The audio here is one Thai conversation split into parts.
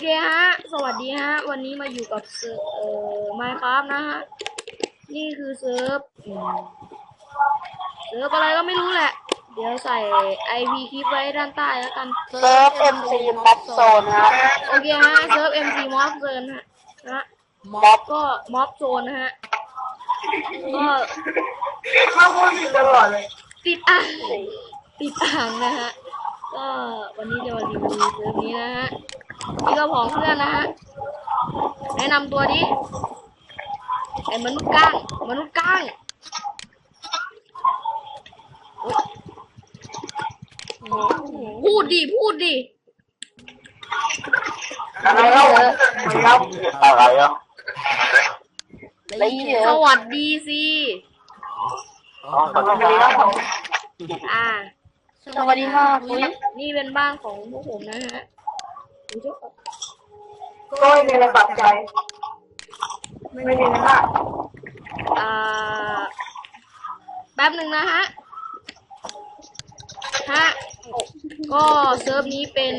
เคฮะ สวัสดีฮะ วันนี้มาอยู่กับเซิร์ฟเอ่อไมค์ครับนะฮะ นี่คือเซิร์ฟอืมเซิร์ฟอะไรก็ไม่รู้แหละ เดี๋ยวใส่ IP คลิปไว้ด้านใต้แล้วกัน เซิร์ฟ MC Mob Zone ครับ โอเคฮะ เซิร์ฟ MC Mob Zone ฮะนะม็อบก็ม็อบโซนนะฮะ ก็เข้าพูดตลอดเลย ติดอ่างติดอ่างนะฮะ ก็วันนี้จะมารีวิวเซิร์ฟนี้นะฮะ นี่ก็ของเพื่อนนะฮะแนะนำตัวดิไอ้มนุษย์ก้างมนุษย์ก้างโอ๊ยพูดดิพูดดิอะไรเล่าเล่าอะไรอะอะไรเยสอะวัสดีสิอ๋อขอโทษสวัสดีคครัรับบอ่าสวัสดีมากคุนี่ยนี่เป็นบ้านของพวกผมนะฮะดูเจ้า ก็ไม่มีอะไรปรับใจ ไม่มีนะฮะอ่าแป๊บหนึ่งนะฮะ ฮะ ก็เซิร์ฟนี้เป็น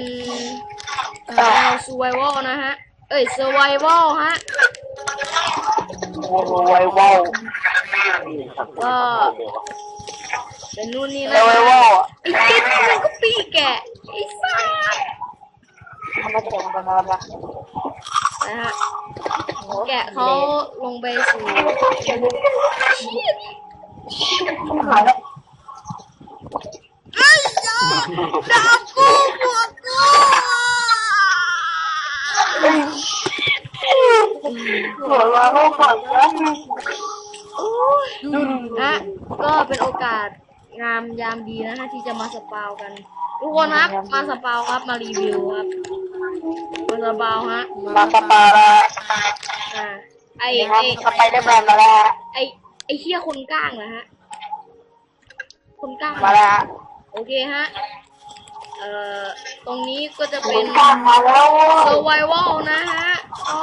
แนว survival นะฮะ เอ้ย survival ฮะไววอลก็เป็นนู่นนี่ไวนะวอลไอ้ติ๊ดมันก็ปีแกะไอ้ซ่าทำมาจากกันนะนะฮะแกะเขาลงไปสู่หายแล้วไอ้ยาดาบกูบวกกูหัวเราะก่อนนะโอ้ยนะก็เป็นโอกาสงามยามดีนะฮะที่จะมาสปาวกัน ทุกคนครับ มาสปาวครับ มารีวิวครับ มาสปาวฮะมาสปาละอ่าไอนี่คไอรับสไปเดอร์แมนมาแล้วไอไอเฮียคนก้างนะฮะ คนก้าง มาแล้วโอเคฮะ เอ่อ ตรงนี้ก็จะเป็เป็นนข้างมาแล้ว survival นะฮะ ก็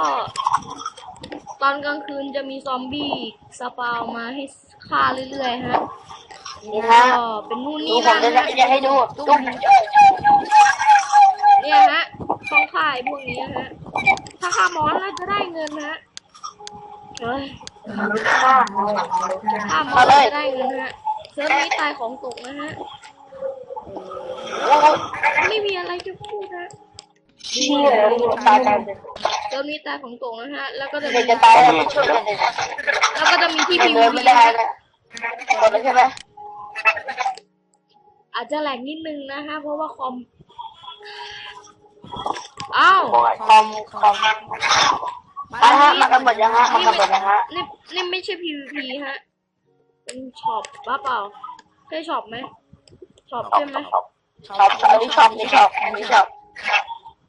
ตอนกลางคืนจะมีซอมบี้สปาวมาให้ฆ่าเรื่อยๆฮะนี่ฮะ ก็เป็นนู่นดูนี่ผมนั่นจะฮะ จะให้ดูดูเนี่ยฮะ ต้องฆ่าไอ้พวกนี้ฮะ ถ้าฆ่ามอนแล้วจะได้เงินฮะเฮ้ยฆ่ามอนแล้วจะได้เงินฮะเซิร์ฟนี้ตายของตกนะฮะโอ้ยไม่มีอะไรจะพูดฮะเชี่ยตายตายเลยเซิร์ฟนี้ตายของตกนะฮะ แล้วก็จะเด็มีกจะตายแล้วไม่ช่วยกันเลยแล้วก็จะมีที่ไม่พีเดินวีไม่ได้เลยหมดแล้วใช่ไหมอาจจะแหลกนิดนึงนะฮะ เพราะว่าคอม อ้าวบอกไงคอมคอมมาฮะมากันหมดยังฮะมากันหมดยังฮะนี่นี่ไม่ใช่ PVP ฮะ เป็นช็อปบ้าเปล่าใช่ช็อปไหมช็อปใช่ไหมชอบชอบอันนี้ชอบนี่ชอบอันนี้ชอบ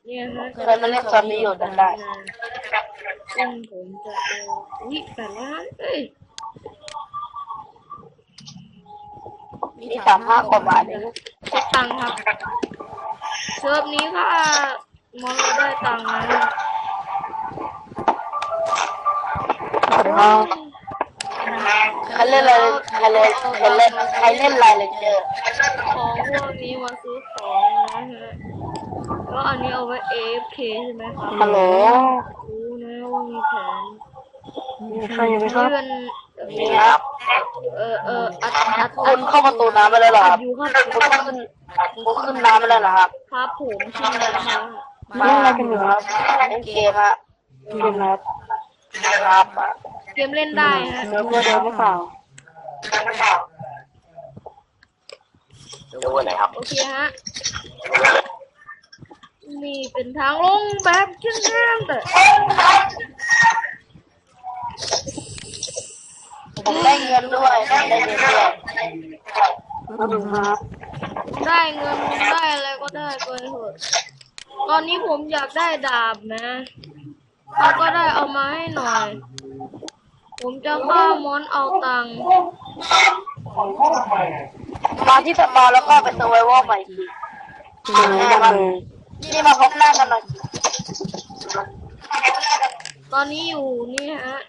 เนี่ยฮะเคยมาเล่นซอมบี้อยู่จำได้ซึ่งผมจะเอาอุ้ยแต่ละเอ้ยมีสามห้ากว่าบาทเองเช็คตังค์ครับ เซิร์ฟนี้ค่ะมอนเราได้ตังค์นะใครเล่นอะไรใครเล่นใครเล่นใครเล่นอะไรเลยเจอของพวกนี้มาซื้อของนะฮะก็อันนี้เอาไว้ AFK ใช่ไหมครับฮัลโหลรู้นะว่ามีแผนมีใครอยู่ไหมครับ มีครับเออเอออัดอัดคุณเข้าประตูน้ำไปแล้วเหรอครับอยู่ครับคุณขึ้นคุณขึ้นน้ำไปแล้วเหรอครับ ครับผมชื่อนะคะเล่นอะไรกันอยู่ครับเล่นเกมฮะเกมครับครับเกมเล่นได้ฮะเซิร์ฟเวอร์เดิมหรือเปล่าเดี๋ยววันไหนครับโอเคฮะนี่เป็นทางลงแบบเช่นๆแต่ ผมได้เงินด้วยได้เงินด้วยครับได้เงินได้อะไรก็ได้ไปเถอะตอนนี้ผมอยากได้ดาบนะถ้าก็ได้เอามาให้หน่อย ผมจะฆ่ามอนเอาตังค์มาที่สปาแล้วก็ไปเซอร์ไววอลใหม่ทีนะครับนี่มาพบหน้ากันหน่อยตอนนี้อยู่นี่ฮะ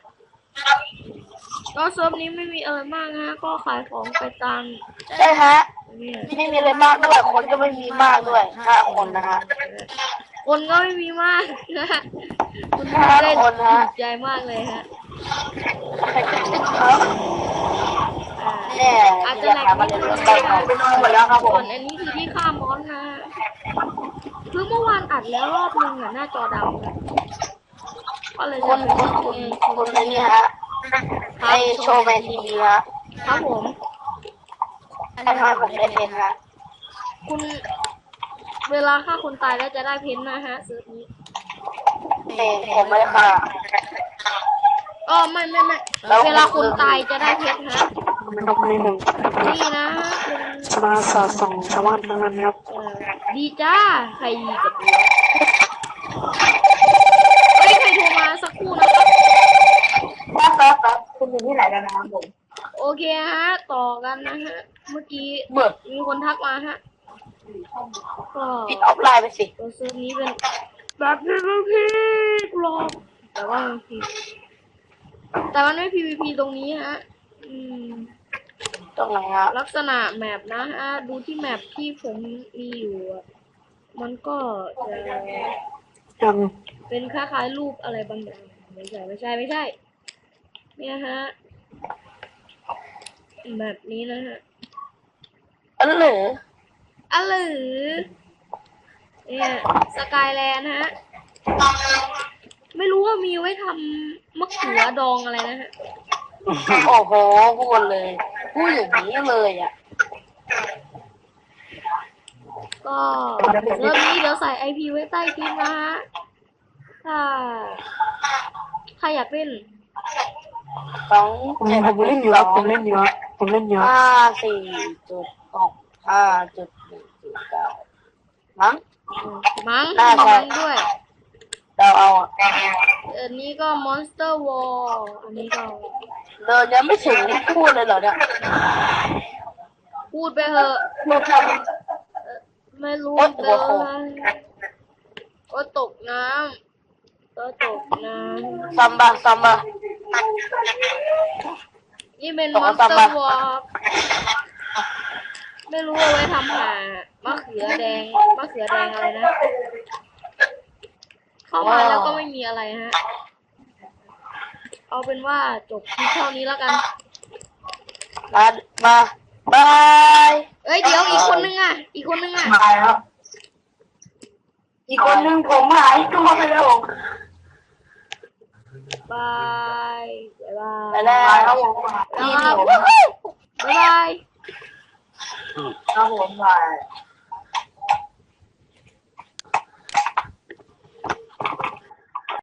ก็เซิร์ฟนี้ไม่มีอะไรมากฮะก็ขายของไปตามใช่ฮะเนี่ยไม่มีอะไรมากด้วยคนก็ไม่มีมากด้วยห้าคนนะฮะกคนก็ไม่มีมากนะฮะคุณห้าเล่นคนฮะถูกใจมากเลยฮะใครจะติดครับอ่าเนี่ยอาจจะจะแหลกหามานิดเรียนนึงรู้ได้ครับหมดแล้วครับผส่วมนอันนี้คือที่ฆ่ามอนนะฮะคือเมื่อวานอัดแล้วรอบนึงอะหน้าจอดำอะก็เลยคจะนเป็นคนเอคนงคนนี้ฮะ ไอโชว์แมนทีวีฮะครับผมทำให้ผมได้เป็นฮะคุณ เวลาฆ่าคนตายแล้วจะได้เพนนะฮะเซิร์ฟนี้แต่ผมไม่ได้ค่ะ อ๋อไม่ไม่ไม่เวลาคนตายจะได้เพชรฮะนกในหนึ่งนี่นะเป็นมาสอดส่องชาวบ้านทั้งนั้นครับ เอ่อดีจ้าใครกับตัวเฮ้ย ใครโทรมาสักครู่นะครับ ครับครับครับคุณอยู่ที่ไหน กันนะครับผม โอเคฮะ ต่อกันนะฮะ เมื่อกี้เบื่อมีคนทักมาฮะ ก็ปิดออฟไลน์ไปสิ ตัวเซิร์ฟนี้เป็นแบบพีพีพีกรอบแต่ว่ามันผิดแต่มันไม่ PVP ตรงนี้ฮะ อืม ตรงไหนฮะลักษณะแมปนะฮะ ดูที่แมปที่ผมมีอยู่อะมันก็จะยังเป็นคล้ายๆรูปอะไรบางอย่างไม่ใช่ไม่ใช่ไม่ใช่ เนี่ยฮะ แบบนี้นะฮะอันเหรืออะหรือเนี่ยสกายแลนด์ฮะ ไม่รู้ว่ามีไว้ทำมะเขือดองอะไรนะฮะ โอ้โหพูดเลยพูดอย่างนี้เลยอะ ก็เริ่มนี้เดี๋ยวใส่ไอพีไว้ใต้คลิปนะฮะ ถ้าใครอยากเล่น สองผมเจ็ดผมเล่นอยู่ครับผมเล่นอยู่ครับ ผมเล่นอยู่ครับห้าสี่จุดหกห้าจุดหนึ่งจุดเก้ามั้ง มั้งน่าจะ มั้งด้วย เราเอาอะอันนี้ก็ Monster Wall อันนี้ก็เดินยังไม่ถึงพูดเลยเหรอเนี่ยพูดไปเถอะ พูดทไม่รู้โอ๊ยเดิหัวโขกนก็ตกน้ำก็ตกน้ำซัมบะซัมบะำ นี่เป็นตก Monster น้ำปะ Wall ไม่รู้เอาไว้ทำหามะเขือแดงมะเขือแดงอะไรนะ เข้ามาแล้วก็ไม่มีอะไรฮะ เอาเป็นว่าจบคลิปเท่านี้แล้วกัน มามาบายเอ้ยเดี๋ยวอีกคนนึงอะ อีกคนนึงอะ มาแล้ว อีกคนนึงผมหายตัวไปแล้ว บายบายไปแล้วครับผมบายนี่ครับผมบ๊ายบายครับผมบาย